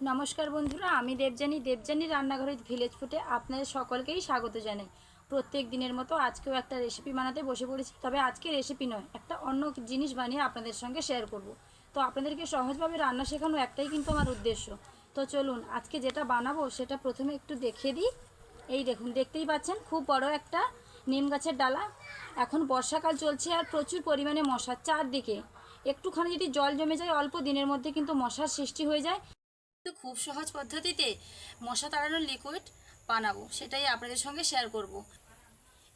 নমস্কার বন্ধুরা, আমি দেবজানী দেবজানী রান্নাঘরের ভিলেজ ফুটে আপনাদের সকলকেই স্বাগত জানাই। প্রত্যেক দিনের মতো আজকেও একটা রেসিপি বানাতে বসে পড়েছি, তবে আজকে রেসিপি নয়, একটা অন্য জিনিস বানিয়ে আপনাদের সঙ্গে শেয়ার করব। তো আপনাদেরকে সহজভাবে রান্না শেখানো একটাই কিন্তু আমার উদ্দেশ্য। তো চলুন, আজকে যেটা বানাবো সেটা প্রথমে একটু দেখে দিই। এই দেখুন, দেখতেই পাচ্ছেন, খুব বড় একটা নিম গাছের ডালা। এখন বর্ষাকাল চলছে আর প্রচুর পরিমাণে মশা চারদিকে। একটুখানি যদি জল জমে যায়, অল্প দিনের মধ্যে কিন্তু মশার সৃষ্টি হয়ে যায়। খুব সহজ পদ্ধতিতে মশা তাড়ানোর লিকুইড বানাবো, সেটাই আপনাদের সঙ্গে শেয়ার করব।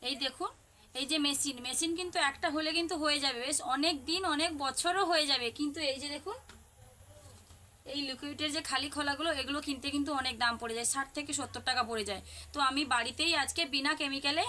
এই দেখুন, এই যে মেশিন মেশিন কিন্তু একটা হলে কিন্তু হয়ে যাবে, বেশ অনেক দিন, অনেক বছরও হয়ে যাবে, কিন্তু এই যে দেখুন এই লিকুইডের যে খালি খোলাগুলো, এগুলো কিনতে কিন্তু অনেক দাম পড়ে যায়, ষাট থেকে সত্তর টাকা পড়ে যায়। তো আমি বাড়িতেই আজকে বিনা কেমিক্যালে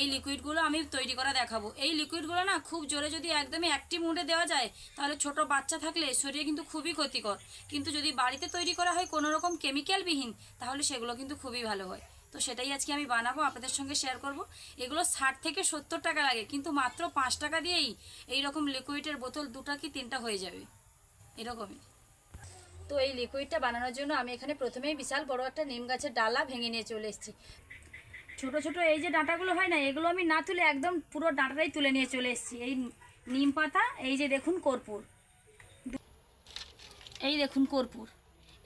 এই লিকুইডগুলো আমি তৈরি করা দেখাবো। এই লিকুইডগুলো না খুব জোরে যদি একদমই অ্যাক্টিভ মুডে দেওয়া যায়, তাহলে ছোট বাচ্চা থাকলে শরীরে কিন্তু খুবই ক্ষতিকর। কিন্তু যদি বাড়িতে তৈরি করা হয় কোনো রকম কেমিক্যালবিহীন তাহলে সেগুলো কিন্তু খুবই ভালো হয়। তো সেটাই আজকে আমি বানাবো, আপনাদের সঙ্গে শেয়ার করব। এগুলো ষাট থেকে সত্তর টাকা লাগে, কিন্তু মাত্র পাঁচ টাকা দিয়েই এই রকম লিকুইডের বোতল দুটা কি তিনটা হয়ে যাবে? এরকমই। তো এই লিকুইডটা বানানোর জন্য আমি এখানে প্রথমেই বিশাল বড় একটা নিম গাছের ডালা ভেঙে নিয়ে চলে এসেছি। ছোট ছোট এই যে ডাঁটাগুলো হয় না, এগুলো আমি না তুলে একদম পুরো ডাঁটাটাই তুলে নিয়ে চলে এসেছি। এই নিম পাতা, এই যে দেখুন কর্পূর। এই দেখুন কর্পূর।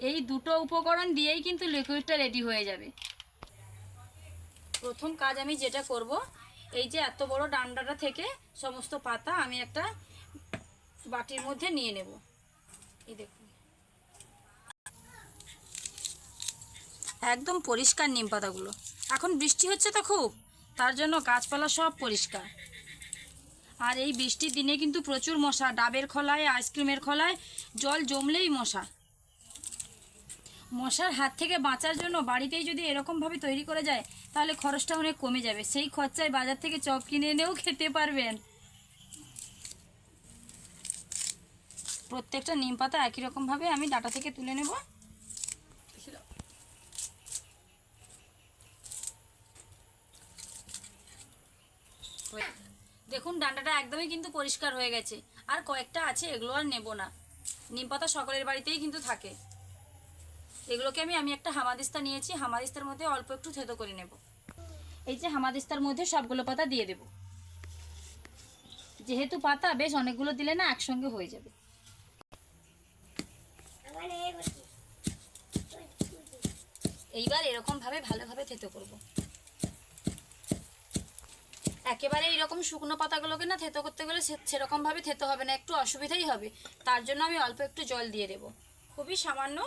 এই দুটো উপকরণ দিয়েই কিন্তু লিকুইডটা রেডি হয়ে যাবে। প্রথম কাজ আমি যেটা করব, এই যে এত বড় ডান্ডাটা থেকে সমস্ত পাতা আমি একটা বাটির মধ্যে নিয়ে নেব। এই দেখুন। একদম পরিষ্কার নিম পাতাগুলো। এখন বৃষ্টি হচ্ছে তো খুব, তার জন্য গাছপালা সব পরিষ্কার। আর এই বৃষ্টির দিনে কিন্তু প্রচুর মশা, ডাবের খোলায়, আইসক্রিমের খোলায়, জল জমলেই মশা। মশার হাত থেকে বাঁচার জন্য বাড়িতেই যদি এরকমভাবে তৈরি করা যায়, তাহলে খরচটা অনেক কমে যাবে। সেই খরচায় বাজার থেকে চপ কিনে এনেও খেতে পারবেন। প্রত্যেকটা নিম পাতা একই রকমভাবে আমি ডাটা থেকে তুলে নেব দেখুন ডান্ডাটা একদমই কিন্তু পরিষ্কার হয়ে গেছে। আর কয়েকটা আছে, এগুলো আর নেব না। নিম পাতা সকলের বাড়িতেই কিন্তু থাকে। এগুলোকে আমি আমি একটা হামাদিস্তা নিয়েছি, হামাদিস্তার মধ্যে অল্প একটু থেতো করে নেব। এই যে হামাদিস্তার মধ্যে সবগুলো পাতা দিয়ে দেব। যেহেতু পাতা, বেশ অনেকগুলো দিলে না একসঙ্গে হয়ে যাবে। এইবার এরকম ভাবে ভালোভাবে থেতো করব। একেবারে এইরকম শুকনো পাতাগুলোকে না থেতো করতে গেলে সেরকমভাবে থেতো হবে না, একটু অসুবিধাই হবে। তার জন্য আমি অল্প একটু জল দিয়ে দেবো। খুবই সামান্য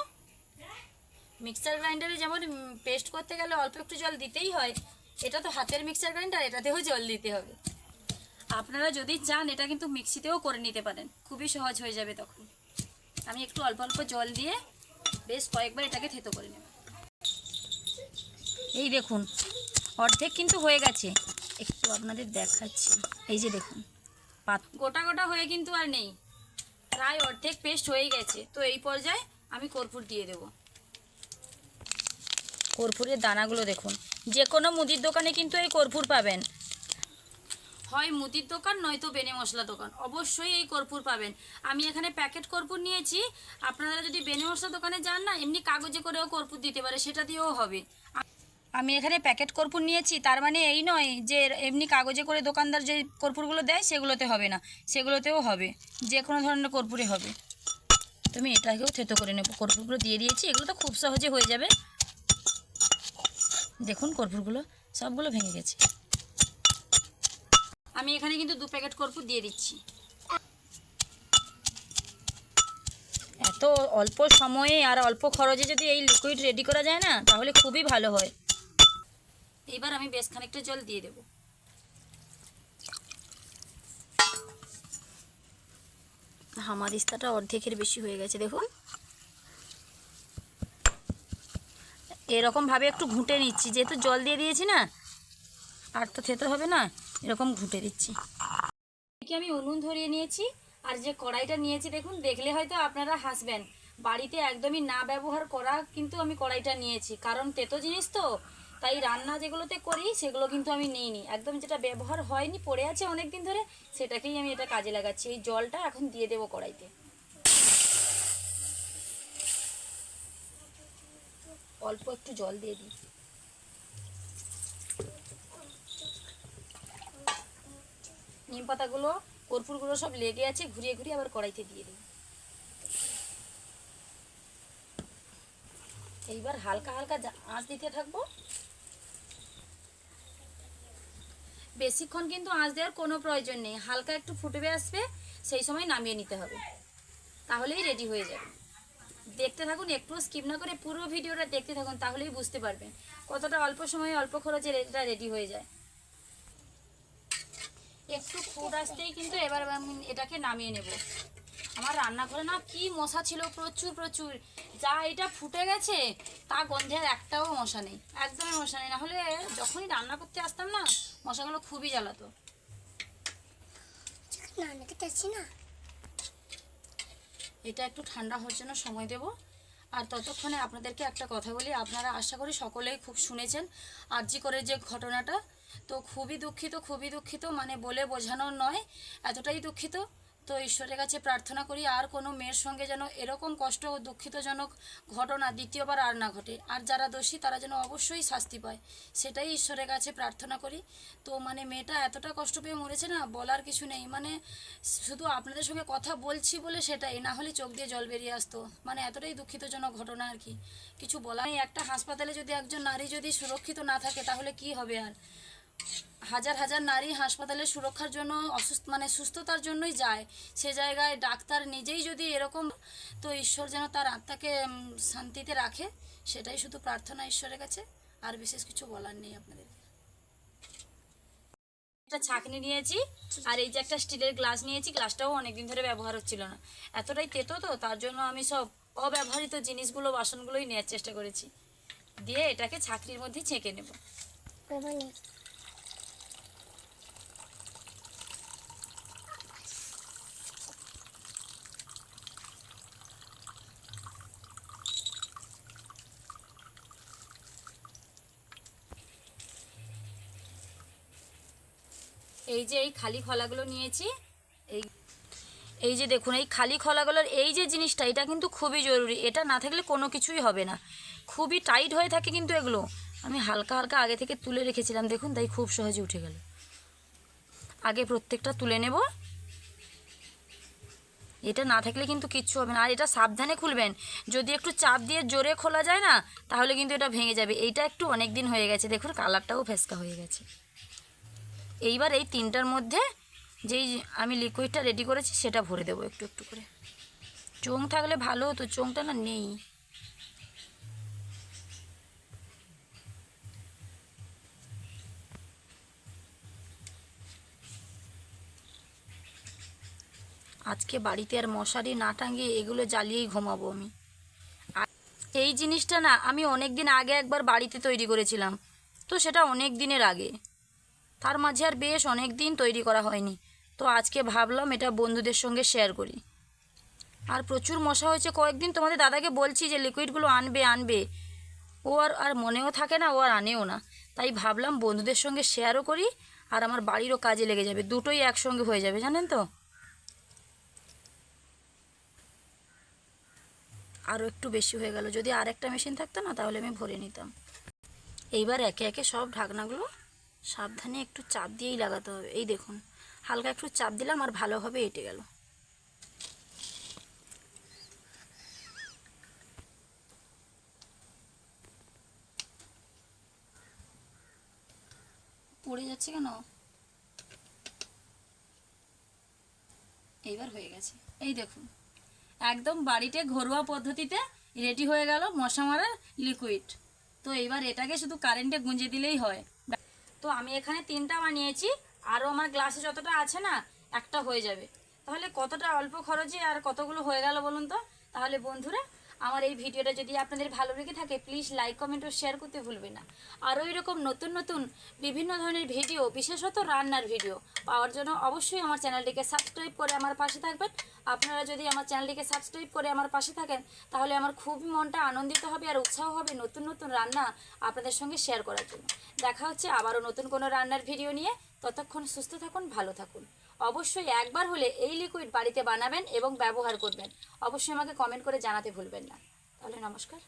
মিক্সার গ্রাইন্ডারে যেমন পেস্ট করতে গেলে অল্প একটু জল দিতেই হয়। এটা তো হাতের মিক্সার গ্রাইন্ডার এটাতেও জল দিতে হবে। আপনারা যদি চান, এটা কিন্তু মিক্সিতেও করে নিতে পারেন। খুবই সহজ হয়ে যাবে তখন। আমি একটু অল্প অল্প জল দিয়ে বেশ কয়েকবার এটাকে থেতো করে নেব। এই দেখুন, অর্ধেক কিন্তু হয়ে গেছে। একটু আপনাদের দেখাচ্ছি। এই যে দেখুন পাত গোটা গোটা হয়ে কিন্তু আর নেই। প্রায় অর্ধেক পেস্ট হয়ে গেছে। তো এই পর্যায়ে আমি কর্পূর দিয়ে দেবো। কর্পূরের দানাগুলো দেখুন যে কোনো মুদির দোকানে কিন্তু এই কর্পূর পাবেন। হয় মুদির দোকান নয়তো বেনে মশলা দোকান। অবশ্যই এই কর্পূর পাবেন। আমি এখানে প্যাকেট কর্পূর নিয়েছি। আপনারা যদি বেনে মশলা দোকানে যান না এমনি কাগজে করেও কর্পূর দিতে পারে সেটা দিয়েও হবে। আমি এখানে প্যাকেট কর্পূর নিয়েছি, তার মানে এই নয় যে এমনি কাগজে করে দোকানদার যে কর্পূরগুলো দেয় সেগুলোতে হবে না, সেগুলোতেও হবে, যে কোনো ধরনের কর্পূরে হবে। তুমি এটাকেও থেতো করে নেব, কর্পূরগুলো দিয়ে দিয়েছি, এগুলো তো খুব সহজে হয়ে যাবে। দেখুন কর্পূরগুলো, সবগুলো ভেঙে গেছে। আমি এখানে কিন্তু দু প্যাকেট কর্পূর দিয়ে দিচ্ছি। এত অল্প সময়ে আর অল্প খরচে যদি এই লিকুইড রেডি করা যায় না, তাহলে খুবই ভালো হয়। এবার আমি বেশ খানিকটা জল দিয়ে দেব। হামাদিস্তাটা অর্ধেকের বেশি হয়ে গেছে, দেখুন। এরকম ভাবে একটু ঘুঁটে নিচ্ছি, যেহেতু জল দিয়ে দিয়েছি না, আর তো থেতে হবে না, এরকম ঘুঁটে দিচ্ছি। আমি উনুন ধরিয়ে নিয়েছি, আর যে কড়াইটা নিয়েছি, দেখুন, দেখলে হয়তো আপনারা হাসবেন, বাড়িতে একদমই না ব্যবহার করা কিন্তু আমি কড়াইটা নিয়েছি, কারণ তেতো জিনিস তো তাই রান্না যেগুলোতে করি, সেগুলো কিন্তু আমি নিইনি। একদম যেটা ব্যবহার হয়নি, পড়ে আছে অনেক দিন ধরে, সেটাকেই আমি এটা কাজে লাগাচ্ছি। এই জলটা এখন দিয়ে দেবো কড়াইতে। অল্প একটু জল দিয়ে দিই। নিম পাতাগুলো, কর্পূরগুলো সব লেগে আছে, ঘুরিয়ে ঘুরিয়ে আবার কড়াইতে দিয়ে দিই। এইবার হালকা হালকা আঁচ দিতে থাকব। বেশিক্ষণ কিন্তু আঁচ দেওয়ার কোনো প্রয়োজন নেই। হালকা একটু ফুটবে আসবে, সেই সময় নামিয়ে নিতে হবে। তাহলেই রেডি হয়ে যাবে। দেখতে থাকুন একটু স্কিপ না করে পুরো ভিডিওটা দেখতে থাকুন, তাহলেই বুঝতে পারবেন কতটা অল্প সময়ে অল্প খরচে এটা রেডি হয়ে যায়। একটু ফুট আসতেই কিন্তু এবার আমি এটাকে নামিয়ে নেব। আমার রান্নাঘরে না কি মশা ছিল, প্রচুর প্রচুর। যা এটা ফুটে গেছে, তা গন্ধের একটাও মশা নেই। একদমই মশা নেই। নাহলে যখনই রান্না করতে আসতাম না মশাগুলো খুবই জ্বালাতো। না। এটা একটু ঠান্ডা হওয়ার জন্য সময় দেব। আর ততক্ষণে আপনাদেরকে একটা কথা বলি আপনারা আশা করি সকলেই খুব শুনেছেন আরজি করে যে ঘটনাটা। তো খুবই দুঃখিত খুবই দুঃখিত মানে বলে বোঝানোর নয় এতটাই দুঃখিত। তো ঈশ্বরের কাছে প্রার্থনা করি, আর কোনো মেয়ের সঙ্গে যেন এরকম কষ্ট ও দুঃখিতজনক ঘটনা দ্বিতীয়বার আর না ঘটে। আর যারা দোষী, তারা যেন অবশ্যই শাস্তি পায়। সেটাই ঈশ্বরের কাছে প্রার্থনা করি। তো মানে মেয়েটা এতটা কষ্ট পেয়ে মরেছে না, বলার কিছু নেই। মানে শুধু আপনাদের সঙ্গে কথা বলছি বলে সেটাই, না হলে চোখ দিয়ে জল বেরিয়ে আসতো। মানে এতটাই দুঃখিতজনক ঘটনা আর কি। কিছু বলা নেই। একটা হাসপাতালে যদি একজন নারী যদি সুরক্ষিত না থাকে, তাহলে কি হবে আর? হাজার হাজার নারী হাসপাতালে সুরক্ষার জন্য অসুস্থ মানে সুস্থতার জন্যই যায়। সে জায়গায় ডাক্তার নিজেই যদি এরকম, তো ঈশ্বর যেন তার আত্মাকে শান্তিতে রাখে, সেটাই শুধু প্রার্থনা ঈশ্বরের কাছে। আর বিশেষ কিছু বলার নেই আপনাদের। একটা ছাঁকনি নিয়েছি, আর এই যে একটা স্টিলের গ্লাস নিয়েছি, গ্লাসটাও অনেকদিন ধরে ব্যবহার হচ্ছিল না। এতটাই তেতো তো, তার জন্য আমি সব অব্যবহৃত জিনিসগুলো, বাসনগুলোই নেওয়ার চেষ্টা করেছি। দিয়ে এটাকে ছাঁকনির মধ্যে ছেঁকে নেব। এই যে এই খালি খোলাগুলো নিয়েছি, এই এই যে দেখুন, এই খালি খোলাগুলোর এই যে জিনিসটা, এটা কিন্তু খুবই জরুরি। এটা না থাকলে কোনো কিছুই হবে না। খুবই টাইট হয়ে থাকে কিন্তু এগুলো। আমি হালকা হালকা আগে থেকে তুলে রেখেছিলাম, দেখুন, তাই খুব সহজে উঠে গেল। আগে প্রত্যেকটা তুলে নেব। এটা না থাকলে কিন্তু কিচ্ছু হবে না। আর এটা সাবধানে খুলবেন। যদি একটু চাপ দিয়ে জোরে খোলা যায় না, তাহলে কিন্তু এটা ভেঙে যাবে। এইটা একটু অনেক দিন হয়ে গেছে। দেখুন, কালারটাও ফেসকা হয়ে গেছে। এইবার এই তিনটার মধ্যে যেই আমি লিকুইডটা রেডি করেছি সেটা ভরে দেবো একটু একটু করে। চোং থাকলে ভালো হতো চোংটা না নেই। আজকে বাড়িতে আর মশারি না টাঙিয়ে এগুলো জ্বালিয়েই ঘুমাবো আমি। এই জিনিসটা না, আমি অনেক দিন আগে একবার বাড়িতে তৈরি করেছিলাম। তো সেটা অনেক দিনের আগে। তার মাঝে আর বেশ অনেক দিন তৈরি করা হয়নি। তো আজকে ভাবলাম এটা বন্ধুদের সঙ্গে শেয়ার করি। আর প্রচুর মশা হয়েছে। কয়েকদিন তোমাদের দাদাকে বলছি যে লিকুইডগুলো আনবে আনবে। ও আর আর মনেও থাকে না, ও আর আনেও না। তাই ভাবলাম বন্ধুদের সঙ্গে শেয়ারও করি আর আমার বাড়িরও কাজে লেগে যাবে। দুটোই একসঙ্গে হয়ে যাবে, জানেন তো? আরও একটু বেশি হয়ে গেল। যদি আর একটা মেশিন থাকতো না, তাহলে আমি ভরে নিতাম। এইবার একে একে সব ঢাকনাগুলো সাবধানে একটু চাপ দিয়েই লাগাতে হবে। এই দেখুন, হালকা একটু চাপ দিলাম আর ভালোভাবে এঁটে গেল। পড়ে যাচ্ছে কেন? এইবার হয়ে গেছে। এই দেখুন, একদম বাড়িতে ঘরোয়া পদ্ধতিতে রেডি হয়ে গেল মশা মারার লিকুইড তো এইবার এটাকে শুধু কারেন্টে গুঁজে দিলেই হয়। তো আমি এখানে তিনটা বানিয়েছি আরও আমার গ্লাসে যতটা আছে না, একটা হয়ে যাবে। তাহলে কতটা অল্প খরচে আর কতগুলো হয়ে গেল বলুন তো? তাহলে বন্ধুরা আমার এই ভিডিওটা যদি আপনাদের ভালো লেগে থাকে প্লিজ লাইক কমেন্ট ও শেয়ার করতে ভুলবেন না। আরও এরকম নতুন নতুন, বিভিন্ন ধরনের ভিডিও, বিশেষত রান্নার ভিডিও পাওয়ার জন্য অবশ্যই আমার চ্যানেলটিকে সাবস্ক্রাইব করে আমার পাশে থাকবেন। আপনারা যদি আমার চ্যানেলটিকে সাবস্ক্রাইব করে আমার পাশে থাকেন, তাহলে আমার খুবই মনটা আনন্দিত হবে আর উৎসাহ হবে নতুন নতুন রান্না আপনাদের সঙ্গে শেয়ার করার জন্য। দেখা হচ্ছে আবারও নতুন কোনো রান্নার ভিডিও নিয়ে। ততক্ষণ সুস্থ থাকুন, ভালো থাকুন। অবশ্যই একবার হলে এই লিকুইড বাড়িতে বানাবেন এবং ব্যবহার করবেন। অবশ্যই আমাকে কমেন্ট করে জানাতে ভুলবেন না। তাহলে নমস্কার।